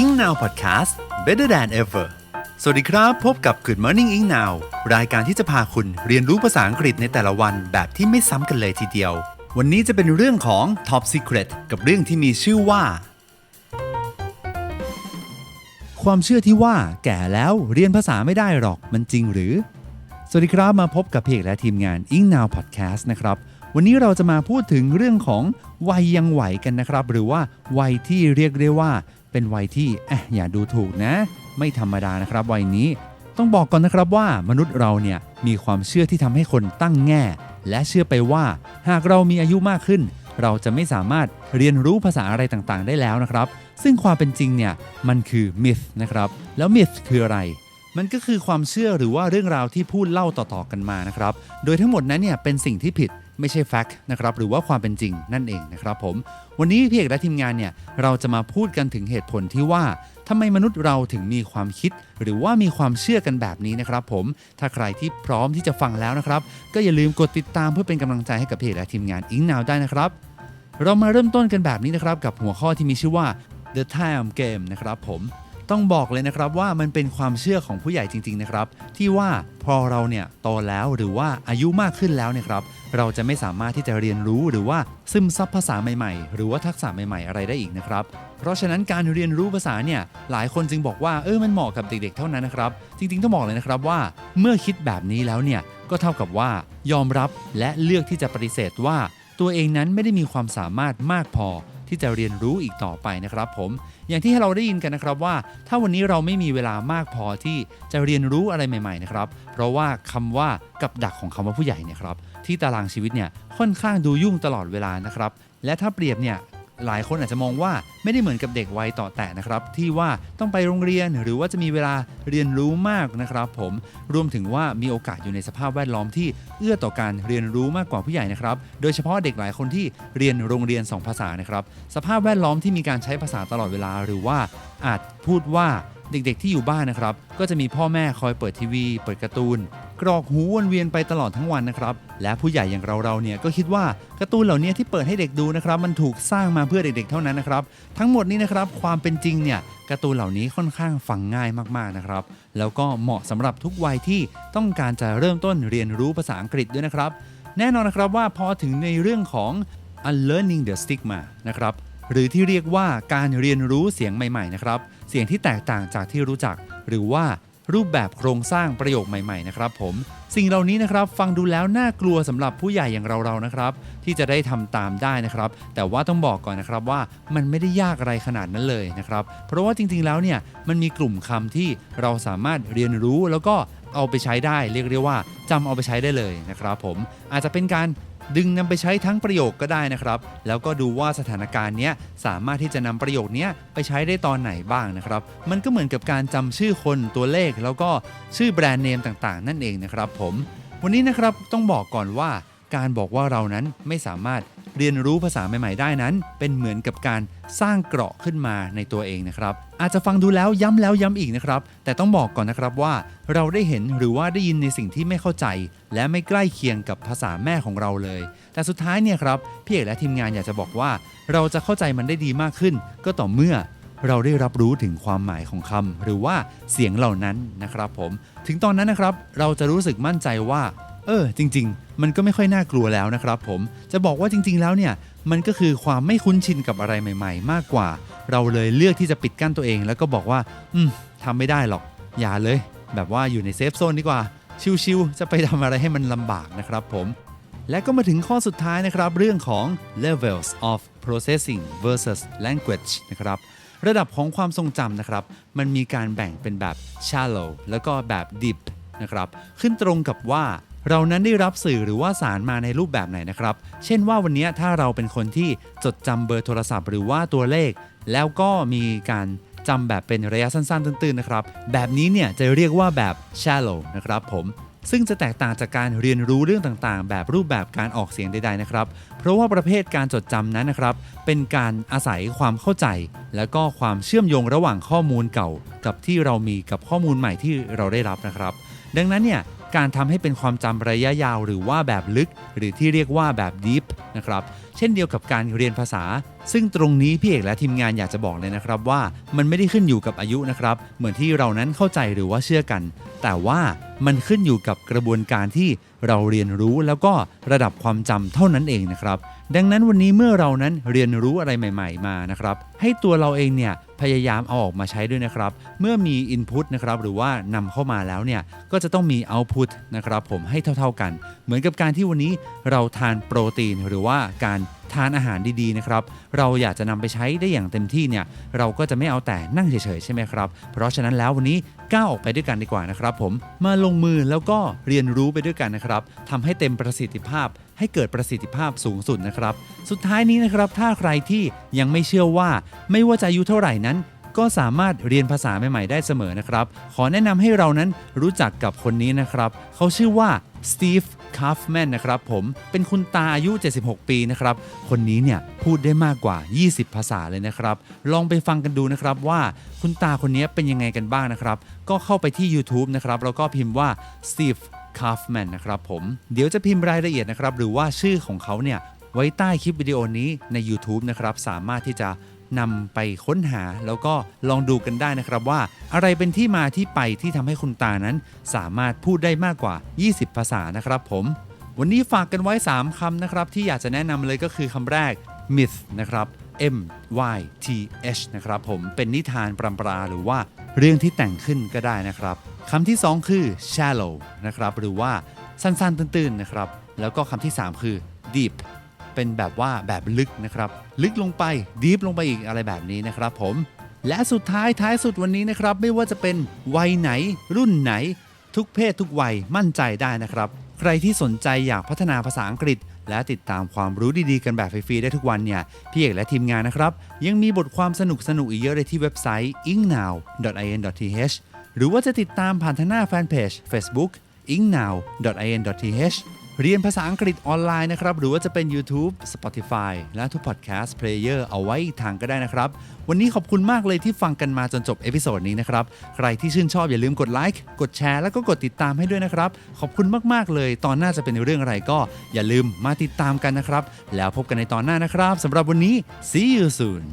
Ing Now Podcast Better than ever สวัสดีครับ พบกับ Good Morning Ing Now รายการที่จะพาคุณเรียนรู้ภาษาอังกฤษในแต่ละวันแบบที่ไม่ซ้ำกันเลยทีเดียว วันนี้จะเป็นเรื่องของ Top Secret กับเรื่องที่มีชื่อว่า ความเชื่อที่ว่าแก่แล้วเรียนภาษาไม่ได้หรอกมันจริงหรือ สวัสดีครับมาพบกับเพกและทีมงาน Ing Now Podcast นะครับวันนี้เราจะมาพูดถึงเรื่องของวัยยังไหวกันนะครับ หรือว่าวัยที่เรียกได้ว่าเป็นวัยที่อะอย่าดูถูกนะ ไม่ธรรมดานะครับวัยนี้ต้องบอกก่อนนะครับว่ามนุษย์เราเนี่ยมีความเชื่อที่ทำให้คนตั้งแง่ และเชื่อไปว่า หากเรามีอายุมากขึ้น เราจะไม่สามารถเรียนรู้ภาษาอะไรต่างๆ ได้แล้วนะครับ ซึ่งความเป็นจริงเนี่ยมันคือ myth นะครับแล้ว myth คืออะไร มันก็คือความเชื่อหรือว่าเรื่องราวที่พูดเล่าต่อๆกันมานะครับ โดยทั้งหมดนั้นเนี่ยเป็นสิ่งที่ผิด ไม่ใช่ fact นะครับหรือว่าความเป็นจริงนั่นเองนะครับผม วันนี้พี่เอกและทีมงานเนี่ยเราจะมาพูดกันถึงเหตุผลที่ว่าทำไมมนุษย์เราถึงมีความคิด หรือว่ามีความเชื่อกันแบบนี้นะครับผมถ้าใครที่พร้อมที่จะฟังแล้วนะครับ ก็อย่าลืมกดติดตามเพื่อเป็นกำลังใจให้กับพี่เอกและทีมงานอิงนาวได้นะครับ เรามาเริ่มต้นกันแบบนี้นะครับกับหัวข้อที่มีชื่อว่า The Time Game นะครับผมต้องบอกเลยนะครับว่ามันเป็นความเชื่อของผู้ใหญ่จริงๆนะครับ ที่ว่าพอเราเนี่ยโตแล้วหรือว่าอายุมากขึ้นแล้วเนี่ยครับเราจะไม่สามารถที่จะเรียนรู้หรือว่าซึมซับภาษาใหม่ๆ หรือว่าทักษะใหม่ๆ อะไรได้อีกนะครับ เพราะฉะนั้นการเรียนรู้ภาษาเนี่ยหลายคนจึงบอกว่าเออมันเหมาะกับเด็กๆ เท่านั้นนะครับ จริงๆต้องบอกเลยนะครับว่า เมื่อคิดแบบนี้แล้วเนี่ยก็เท่ากับว่ายอมรับและเลือกที่จะปฏิเสธว่า ตัวเองนั้นไม่ได้มีความสามารถมากพอที่จะเรียนรู้อีกต่อไปนะครับผม อย่างที่เราได้ยินกันนะครับว่า ถ้าวันนี้เราไม่มีเวลามากพอที่จะเรียนรู้อะไรใหม่ ๆ นะครับ เพราะว่าคำว่ากับดักของคำว่าผู้ใหญ่เนี่ยครับ ที่ตารางชีวิตเนี่ยค่อนข้างดูยุ่งตลอดเวลานะครับ และถ้าเปรียบเนี่ยหลายคนอาจจะมองว่าไม่ได้เหมือนกับเด็กวัยต่อแต่นะครับ ที่ว่าต้องไปโรงเรียนหรือว่าจะมีเวลาเรียนรู้มากนะครับผมรวมถึงว่ามีโอกาสอยู่ในสภาพแวดล้อมที่เอื้อต่อการเรียนรู้มากกว่าผู้ใหญ่นะครับ โดยเฉพาะเด็กหลายคนที่เรียนโรงเรียน 2 ภาษานะครับ สภาพแวดล้อมที่มีการใช้ภาษาตลอดเวลา หรือว่าอาจพูดว่า เด็กๆที่อยู่บ้านนะครับ ก็จะมีพ่อแม่คอยเปิดทีวี เปิดการ์ตูน กรอกหูวนเวียนไปตลอดทั้งวันนะครับ และผู้ใหญ่อย่างเราๆเนี่ยก็คิดว่าการ์ตูนเหล่านี้ที่เปิดให้เด็กดูนะครับ มันถูกสร้างมาเพื่อเด็กๆเท่านั้นนะครับ ทั้งหมดนี้นะครับความเป็นจริงเนี่ยการ์ตูนเหล่านี้ค่อนข้างฟังง่ายมากๆนะครับ แล้วก็เหมาะสำหรับทุกวัยที่ต้องการจะเริ่มต้นเรียนรู้ภาษาอังกฤษด้วยนะครับ แน่นอนนะครับว่าพอถึงในเรื่องของ unlearning the stigma นะครับหรือที่เรียกว่าการเรียนรู้เสียงใหม่ ๆ นะครับ เสียงที่แตกต่างจากที่รู้จัก หรือว่ารูปแบบโครงสร้างประโยคใหม่ๆนะครับผมสิ่งเหล่านี้นะครับฟังดูแล้วน่ากลัวสำหรับผู้ใหญ่อย่างเราๆนะครับ ที่จะได้ทำตามได้นะครับ แต่ว่าต้องบอกก่อนนะครับว่ามันไม่ได้ยากอะไรขนาดนั้นเลยนะครับ เพราะว่าจริงๆแล้วเนี่ยมันมีกลุ่มคำที่เราสามารถเรียนรู้แล้วก็เอาไปใช้ได้ เรียกได้ว่าจำเอาไปใช้ได้เลยนะครับผมอาจจะเป็นการ ดึงนำไปใช้ทั้งประโยคก็ได้นะครับ แล้วก็ดูว่าสถานการณ์เนี้ยสามารถที่จะนำประโยคนี้ไปใช้ได้ตอนไหนบ้างนะครับ มันก็เหมือนกับการจำชื่อคนตัวเลข แล้วก็ชื่อแบรนด์เนมต่างๆ นั่นเองนะครับผม วันนี้นะครับต้องบอกก่อนว่าการบอกว่าเรานั้นไม่สามารถ เรียนรู้ภาษาใหม่ ๆ ได้นั้น เป็นเหมือนกับการสร้างเกราะขึ้นมาในตัวเองนะครับ อาจจะฟังดูแล้วย้ำแล้วย้ำอีกนะครับ แต่ต้องบอกก่อนนะครับว่า เราได้เห็นหรือว่าได้ยินในสิ่งที่ไม่เข้าใจ และไม่ใกล้เคียงกับภาษาแม่ของเราเลย แต่สุดท้ายเนี่ยครับพี่เอกและทีมงานอยากจะบอกว่า เราจะเข้าใจมันได้ดีมากขึ้น ก็ต่อเมื่อเราได้รับรู้ถึงความหมายของคำหรือว่าเสียงเหล่านั้นนะครับผม ถึงตอนนั้นนะครับ เราจะรู้สึกมั่นใจว่า เออ จริง ๆ มันก็ไม่ค่อยน่ากลัวแล้วนะครับผมจะบอกว่าจริง ๆ แล้วเนี่ยมันก็คือความไม่คุ้นชินกับอะไรใหม่ ๆ มากกว่า เราเลยเลือกที่จะปิดกั้นตัวเอง แล้วก็บอกว่า อืมทำไม่ได้หรอก อย่าเลย แบบว่าอยู่ในเซฟโซนดีกว่า ชิวๆจะไปทำอะไรให้มันลำบากนะครับผมและก็มาถึงข้อสุดท้ายนะครับ เรื่องของ levels of processing versus language นะครับระดับของความทรงจำนะครับ มันมีการแบ่งเป็นแบบ shallow แล้วก็แบบ deep นะครับ ขึ้นตรงกับว่า เรานั้นได้รับสื่อหรือว่าสารมาในรูปแบบไหนนะครับ เช่นว่าวันนี้ถ้าเราเป็นคนที่จดจำเบอร์โทรศัพท์หรือว่าตัวเลข แล้วก็มีการจำแบบเป็นระยะสั้นๆ ตื้นๆนะครับ แบบนี้เนี่ยจะเรียกว่าแบบ shallow นะครับผมซึ่งจะแตกต่างจากการเรียนรู้เรื่องต่างๆ แบบรูปแบบการออกเสียงใดๆนะครับ เพราะว่าประเภทการจดจำนั้นนะครับ เป็นการอาศัยความเข้าใจ และก็ความเชื่อมโยงระหว่างข้อมูลเก่า กับที่เรามีกับข้อมูลใหม่ที่เราได้รับนะครับ ดังนั้นเนี่ย การทำให้เป็นความจำระยะยาวหรือว่าแบบลึก หรือที่เรียกว่าแบบ deep นะครับ เช่นเดียวกับการเรียนภาษา ซึ่งตรงนี้พี่เอกและทีมงานอยากจะบอกเลยนะครับว่ามันไม่ได้ขึ้นอยู่กับอายุนะครับ เหมือนที่เรานั้นเข้าใจหรือว่าเชื่อกัน แต่ว่ามันขึ้นอยู่กับกระบวนการที่เราเรียนรู้แล้วก็ระดับความจำเท่านั้นเองนะครับ ดังนั้นวันนี้เมื่อเรานั้นเรียนรู้อะไรใหม่ ๆ มานะครับ ให้ตัวเราเองเนี่ย พยายามเอาออกมาใช้ด้วยนะครับ เมื่อมี Input นะครับหรือว่านำเข้ามาแล้วเนี่ย ก็จะต้องมี Output นะครับผมให้เท่าๆกัน เหมือนกับการที่วันนี้เราทานโปรตีนหรือว่าการ ทานอาหารดีๆนะครับ เราอยากจะนำไปใช้ได้อย่างเต็มที่เนี่ยเราก็จะไม่เอาแต่นั่งเฉยๆใช่ไหมครับ เพราะฉะนั้นแล้ววันนี้ก้าวออกไปด้วยกันดีกว่านะครับ ผมมาลงมือแล้วก็เรียนรู้ไปด้วยกันนะครับทำให้เต็มประสิทธิภาพให้เกิดประสิทธิภาพสูงสุดนะครับ สุดท้ายนี้นะครับ ถ้าใครที่ยังไม่เชื่อว่าไม่ว่าจะอายุเท่าไหร่นั้น ก็สามารถเรียนภาษาใหม่ๆได้เสมอนะครับ ขอแนะนำให้เรานั้นรู้จักกับคนนี้นะครับ เขาชื่อว่าสตีฟคาฟแมนนะครับผมเป็นคุณตาอายุ 76 ปีนะครับ คนนี้เนี่ยพูดได้มากกว่า 20 ภาษาเลยนะครับ ลองไปฟังกันดูนะครับว่าคุณตาคนนี้เป็นยังไงกันบ้างนะครับ ก็เข้าไปที่ YouTube นะครับแล้วก็พิมพ์ว่า Steve Kaufman นะครับผมเดี๋ยวจะพิมพ์รายละเอียดนะครับ หรือว่าชื่อของเขาเนี่ยไว้ใต้คลิปวิดีโอนี้ใน YouTube นะครับ สามารถที่จะ นำไปค้นหาแล้วก็ลองดูกันได้นะครับว่า อะไรเป็นที่มาที่ไปที่ทำให้คุณตานั้น สามารถพูดได้มากกว่า 20 ภาษานะครับผม วันนี้ฝากกันไว้ 3คำนะครับที่อยากจะแนะนำเลยก็คือคำแรก myth นะครับ M Y T H นะครับผมเป็นนิทานปรำปราหรือว่าเรื่องที่แต่งขึ้นก็ได้นะครับคำที่ 2 คือ shallow นะครับหรือว่าสั้นๆตื้นๆนะครับ แล้วก็คำที่ 3 คือ deep เป็นแบบว่าแบบลึกนะครับ ลึกลงไป deep ลงไปอีกอะไรแบบนี้นะครับผม และสุดท้ายท้ายสุดวันนี้นะครับ ไม่ว่าจะเป็นวัยไหน รุ่นไหน ทุกเพศทุกวัยมั่นใจได้นะครับ ใครที่สนใจอยากพัฒนาภาษาอังกฤษ และติดตามความรู้ดีๆ กันแบบฟรีๆได้ทุกวันเนี่ยพี่เอกและทีมงานนะครับ ยังมีบทความสนุกๆอีกเยอะเลยที่เว็บไซต์ ingnow.in.th หรือว่าจะติดตามผ่านทางหน้าแฟนเพจ Facebook ingnow.in.th เรียนภาษาอังกฤษออนไลน์นะครับ หรือว่าจะเป็น YouTube Spotify และทุก Podcast Player เอาไว้อีกทางก็ได้นะครับ วันนี้ขอบคุณมากเลยที่ฟังกันมาจนจบเอพิโซดนี้นะครับ ใครที่ชื่นชอบอย่าลืมกดไลค์กดแชร์แล้วก็กดติดตามให้ด้วยนะครับ ขอบคุณมากๆเลย ตอนหน้าจะเป็นเรื่องอะไรก็อย่าลืมมาติดตามกันนะครับ แล้วพบกันในตอนหน้านะครับสำหรับวันนี้ see you soon